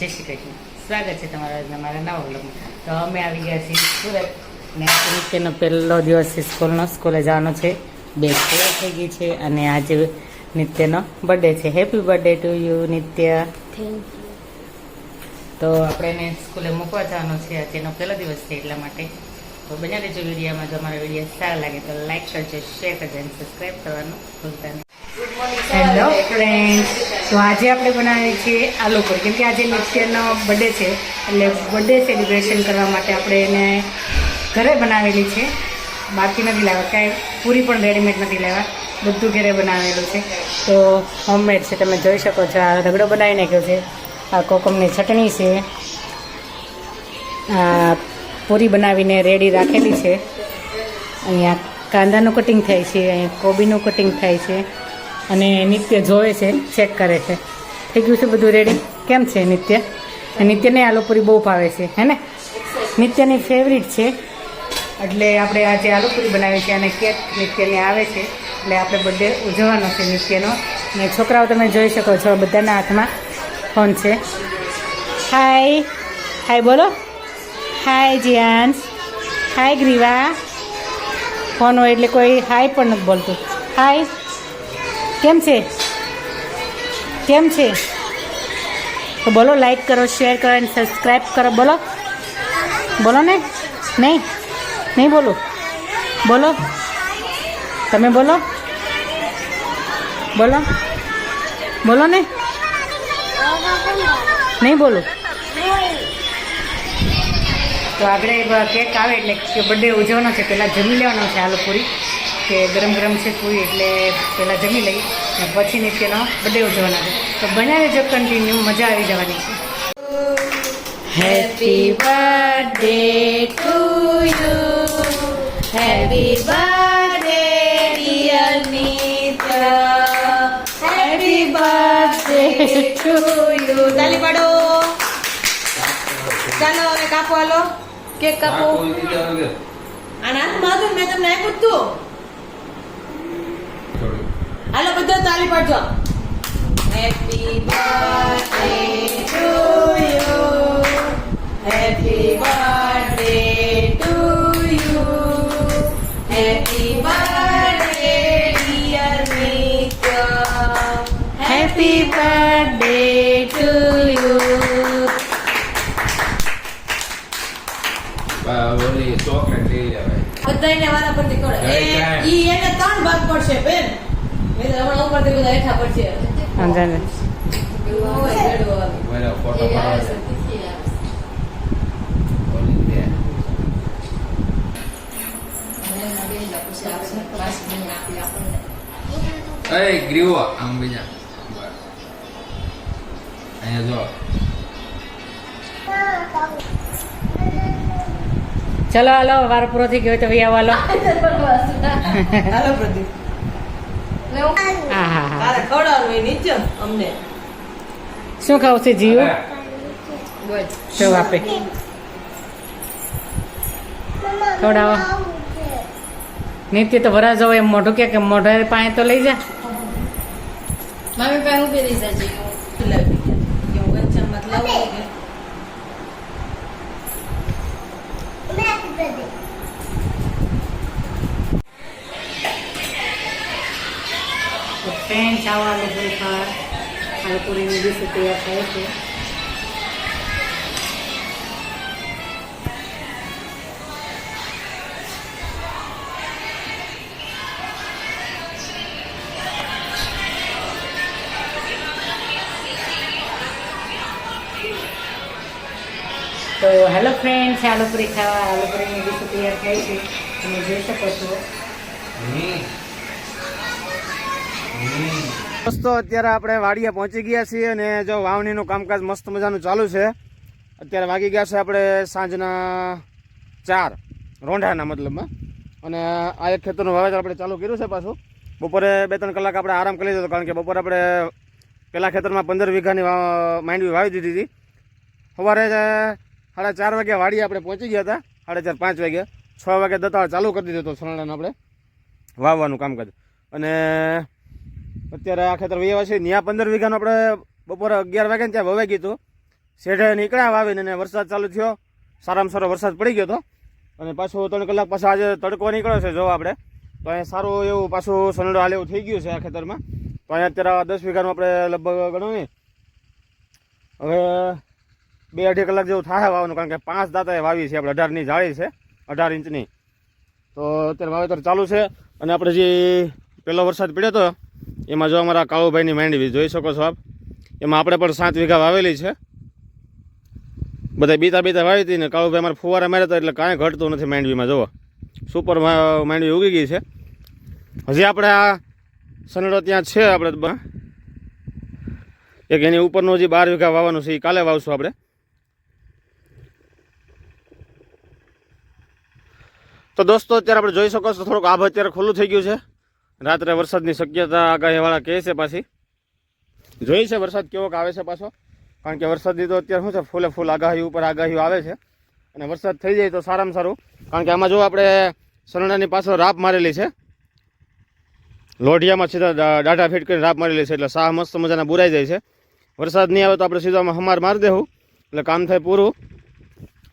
જય શ્રી કૃષ્ણ. સ્વાગત છે તમારા આજના મારા નવા વ્લોગમાં. તો અમે આવી ગયા છીએ સુરત. ને આજે પહેલો દિવસ છે સ્કૂલનો સ્કૂલે જવાનો છે. બે પૂરા થઈ ગઈ છે અને આજે નિત્યનો બર્થડે છે. Happy birthday to you Nitya. તો આપણે એને સ્કૂલે મૂકવા જવાનો છે. આજે એનો પહેલો દિવસ છે એટલા માટે. તો બન્યા રહેજો વિડીયોમાં. જો અમારા વીડિયો સારા લાગે તો લાઈક કરજો શેર કરજો અને સબસ્ક્રાઈબ કરવાનું ભૂલતા નહીં. હેલો ફ્રેન્ડ તો આજે આપણે બનાવીએ છીએ આલુ પૂરી. કેમ કે આજે નિત્યનો બર્થડે છે, એટલે બર્થડે સેલિબ્રેશન કરવા માટે આપણે એને ઘરે બનાવેલી છે. બાકી નથી લાવ્યા, કાંઈ પૂરી પણ રેડીમેડ નથી લાવ્યા. બધું ઘરે બનાવેલું છે. તો હોમમેડ છે, તમે જોઈ શકો છો, આ રગડો બનાવી નાખ્યો છે. આ કોકમની ચટણી છે. આ પૂરી બનાવીને રેડી રાખેલી છે. અહીંયા કાંદાનું કટિંગ થાય છે, અહીંયા કોબીનું કટિંગ થાય છે. અને નિત્ય જોવે છે ચેક કરે છે. થઈ ગયું છે બધું રેડી કેમ છે નિત્ય? નિત્યને આલુપુરી બહુ ભાવે છે, હે ને? નિત્યની ફેવરિટ છે. એટલે આપણે આજે આલુપુરી બનાવીએ બનાવી છે અને કેક નિત્યને આવે છે. એટલે આપણે બર્થડે ઉજવવાનો છે નિત્યનો. અને છોકરાઓ તમે જોઈ શકો છો, બધાના હાથમાં ફોન છે. હાય હાય બોલો. હાય જીયાન્સ હાય ગ્રીવા. ફોન હોય એટલે કોઈ હાય પણ નથી બોલતું. હાય કેમ છે? કેમ છે? તો બોલો લાઈક કરો શેર કરો અને સબસ્ક્રાઈબ કરો. બોલો. બોલો ને? નહીં? નહીં બોલો? બોલો. તમે બોલો. બોલો. બોલો ને? નહીં બોલો? તો આપણે કેક આવે એટલે બર્થડે ઉજવવાનો છે, પહેલાં જમી લેવાનો છે આલુ પૂરી. કે ગરમ ગરમ છે પૂરી એટલે પહેલાં જમી લઈ અને પછીની નિત્યનો બર્થડે ઉજવવાનો છે. તો બનાવી જો કન્ટિન્યુ મજા આવી જવાની. છે happy birthday to you happy birthday dear Nitya happy birthday to you તાલી પાડો ચાલો હવે કાપો હાલો. કેક કાપો. આના હાથમાં હતું મેં તમને આપ્યું હતું તું. હાલો બધા તાલી પાડજો happy birthday to you happy birthday to you happy birthday dear Nitya happy birthday બધાયને પરથી કરો એ ઈ એને ત્રણ ભાગ પડશે બેન. મેં તો હમણાં ઉપરથી બધા હેઠા પડશે. લે એ ગ્રીવો આમ બીજા. અહીંયા જો. ચલો હાલો વાર પૂરો થઈ ગયો તો ભાઈ આવો હાલો હાલો પ્રદીપ શું ખાવ છે જીવ? જો આપે. ખવડાવો. નિત્ય તો ભરા જવો એમ મોઢું કે કે મોઢા પાસે તો લઈ જા. મામી પાસે ઊભી રહી જ કે તો ફ્રેન્ડ્સ આવો આલુ પૂરી ખાવા આલુ પૂરીની ડીશ તૈયાર થાય છે. તો હેલો ફ્રેન્ડ્સ આલુપુરી ખાવા આલુપુરી પૂરીની ડીશ તૈયાર થાય છે. તમે જોઈ શકો છો. દોસ્તો, અત્યારે આપણે વાડીએ પહોંચી ગયા છીએ અને જો વાવણીનું કામકાજ મસ્ત મજાનું ચાલુ છે. અત્યારે વાગી ગયા છે આપણે સાંજના ચાર, રોંઢાના મતલબમાં. અને આ એક ખેતરનું વાવેતર આપણે ચાલુ કર્યું છે પાછું. બપોરે બે ત્રણ કલાક આપણે આરામ કરી લીધો કારણ કે બપોરે આપણે પહેલાં ખેતરમાં પંદર વીઘાની માંડવી વાવી દીધી હતી. સવારે સાડા ચાર વાગ્યા વાડીએ આપણે પહોંચી ગયા હતા. સાડા ચાર, પાંચ વાગ્યા. છ વાગે દતાળ ચાલુ કરી દીધો હતો સણાડાને આપણે વાવવાનું કામકાજ. અને અત્યારે આ ખેતર વેવા છે. ત્યાં પંદર વીઘાનું આપણે બપોરે અગિયાર વાગે ત્યાં વવાઈ ગયું હતું. શેઢે નીકળ્યા વાવીને અને વરસાદ ચાલુ થયો. સારામાં સારો વરસાદ પડી ગયો હતો. અને પાછો ત્રણ કલાક પાછો આજે તડકો નીકળ્યો છે જો આપણે. તો અહીંયા સારું એવું પાછું સનડો હાલ એવું થઈ ગયું છે આ ખેતરમાં. તો અહીંયા અત્યારે દસ વીઘાનું આપણે લગભગ ગણો હવે બે અઢી કલાક જેવું થાય વાવવાનું, કારણ કે પાંચ દાંતાએ વાવી છે આપણે. અઢારની જાળી છે. અઢાર ઇંચની. તો અત્યારે વાવેતર ચાલુ છે. અને આપણે જે પહેલો વરસાદ પડ્યો હતો એમાં જો અમારા કાળુભાઈની માંડવી જોઈ શકો છો આપ. એમાં આપણે પણ સાત વીઘા વાવેલી છે. બધા બીતા બીતા વાવી હતી ને કાળુભાઈ અમારે ફુવારા માર્યા હતા એટલે કાંઈ ઘટતું નથી માંડવીમાં, જુઓ. સુપર માંડવી ઉગી ગઈ છે. હજી આપણે આ સનડો ત્યાં છે આપણે એક એની ઉપરનું હજી બાર વીઘા વાવવાનું છે એ કાલે વાવશું આપણે. તો દોસ્તો, અત્યારે આપણે જોઈ શકો છો, થોડુંક આભ અત્યારે ખુલ્લું થઈ ગયું છે. રાત્રે વરસાદની શક્યતા આગાહીવાળા કહે છે પાછી. જોઈ છે વરસાદ કેવોક આવે છે પાછો. કારણ કે વરસાદની તો અત્યારે શું છે, ફૂલે ફૂલ આગાહી ઉપર આગાહીઓ આવે છે. અને વરસાદ થઈ જાય તો સારામાં સારું. કારણ કે આમાં જો આપણે સરણાની પાછળ રાપ મારેલી છે. લોઢિયામાં સીધા દાઢા ફીટ કરીને રાપ મારેલી છે, એટલે સાહ મસ્ત મજાના બુરાઈ જાય છે. વરસાદ નહીં આવે તો આપણે સીધામાં હમાર મારી દેવું એટલે કામ થાય પૂરું.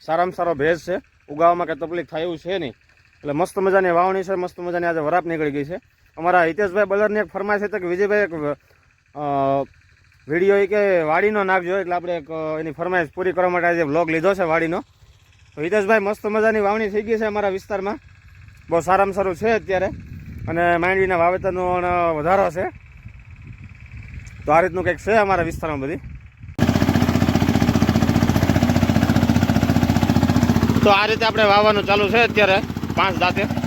સારામાં સારો ભેજ છે. ઉગાવવામાં કંઈ તકલીફ થાય એવું છે નહીં. એટલે મસ્ત મજાની વાવણી છે, મસ્ત મજાની આજે વરાપ નીકળી ગઈ છે. અમારા હિતેશભાઈ બલરની એક ફરમાઈશ હતી કે વિજયભાઈ એક વીડિયો એ કે વાડીનો નાખજો. એટલે આપણે એક એની ફરમાઈશ પૂરી કરવા માટે આજે બ્લોગ લીધો છે વાડીનો. તો હિતેશભાઈ મસ્ત મજાની વાવણી થઈ ગઈ છે અમારા વિસ્તારમાં. બહુ સારામાં સારું છે અત્યારે. અને માંડવીના વાવેતરનો પણ વધારો છે. તો આ રીતનું કંઈક છે અમારા વિસ્તારમાં બધી. તો આ રીતે આપણે વાવવાનું ચાલુ છે અત્યારે પાંચ દાંતે.